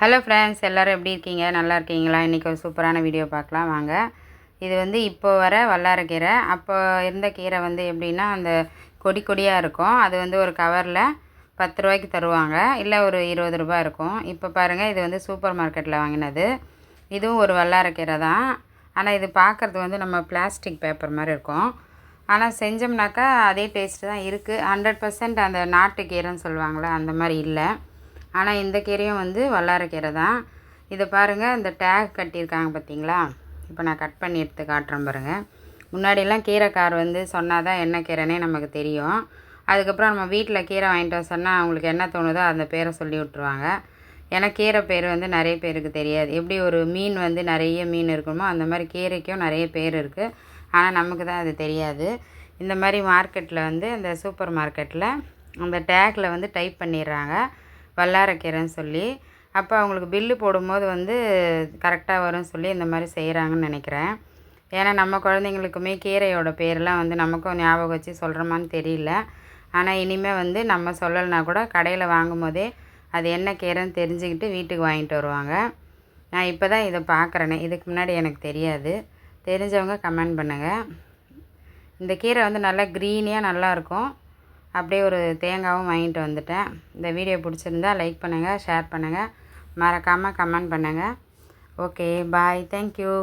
Hello friends எல்லோரும் எப்படி இருக்கீங்க? நல்லா இருக்கீங்களா? இன்றைக்கி ஒரு சூப்பரான வீடியோ பார்க்கலாம். வாங்க. இது வந்து இப்போ வர வல்லாரக்கீரை அப்போ இருந்த கீரை வந்து எப்படின்னா அந்த கொடி கொடியாக இருக்கும். அது வந்து ஒரு கவரில் பத்து ரூபாய்க்கு தருவாங்க. இல்லை ஒரு இருபது ரூபாய் இருக்கும். இப்போ பாருங்கள் இது வந்து சூப்பர் மார்க்கெட்டில் வாங்கினது. இதுவும் ஒரு வல்லாரக்கீரை தான். ஆனால் இது பார்க்குறது வந்து நம்ம பிளாஸ்டிக் பேப்பர் மாதிரி இருக்கும். ஆனால் செஞ்சோம்னாக்கா அதே டேஸ்ட்டு தான் இருக்குது ஹண்ட்ரட் பர்சன்ட் அந்த நாட்டுக்கீரைன்னு சொல்லுவாங்களே அந்த மாதிரி இல்லை. ஆனால் இந்த கீரையும் வந்து வல்லாரக்கீரை தான். இதை பாருங்கள் இந்த டேக் கட்டியிருக்காங்க பார்த்தீங்களா இப்போ நான் கட் பண்ணி எடுத்து காட்டுறேன் பாருங்கள் முன்னாடியெல்லாம் கீரைக்கார் வந்து சொன்னால் தான் என்ன கீரைனே நமக்கு தெரியும். அதுக்கப்புறம் நம்ம வீட்டில் கீரை வாங்கிட்டு வர சொன்னால் அவங்களுக்கு என்ன தோணுதோ அந்த பேரை சொல்லி விட்ருவாங்க ஏன்னா கீரை பேர் வந்து நிறைய பேருக்கு தெரியாது. எப்படி ஒரு மீன் வந்து நிறைய மீன் இருக்குமோ அந்த மாதிரி கீரைக்கும் நிறைய பேர் இருக்குது ஆனால் நமக்கு தான் அது தெரியாது. இந்த மாதிரி மார்க்கெட்டில் வந்து இந்த சூப்பர் மார்க்கெட்டில் அந்த டேக்கில் வந்து டைப் பண்ணிடுறாங்க. வல்லாரக்கீரைன்னு சொல்லி அப்போ அவங்களுக்கு பில்லு போடும்போது வந்து கரெக்டாக வரும்னு சொல்லி இந்த மாதிரி செய்கிறாங்கன்னு நினைக்கிறேன். ஏன்னா நம்ம குழந்தைங்களுக்குமே கீரையோட பேரெலாம் வந்து நமக்கும் ஞாபகம் வச்சு சொல்கிறோமான்னு தெரியல. ஆனால் இனிமேல் வந்து நம்ம சொல்லலைனா கூட கடையில் வாங்கும் போதே அது என்ன கீரைன்னு தெரிஞ்சுக்கிட்டு வீட்டுக்கு வாங்கிட்டு வருவாங்க. நான் இப்போ தான் இதை பார்க்குறேனே இதுக்கு முன்னாடி எனக்கு தெரியாது. தெரிஞ்சவங்க கமெண்ட் பண்ணுங்கள் இந்த கீரை வந்து நல்லா க்ரீனியாக நல்லாயிருக்கும் அப்படியே ஒரு தேங்காவும் வாங்கிட்டு வந்துட்டேன். இந்த வீடியோ பிடிச்சிருந்தா லைக் பண்ணுங்கள் ஷேர் பண்ணுங்கள் மறக்காமல் கமெண்ட் பண்ணுங்கள் ஓகே பாய். தேங்க்யூ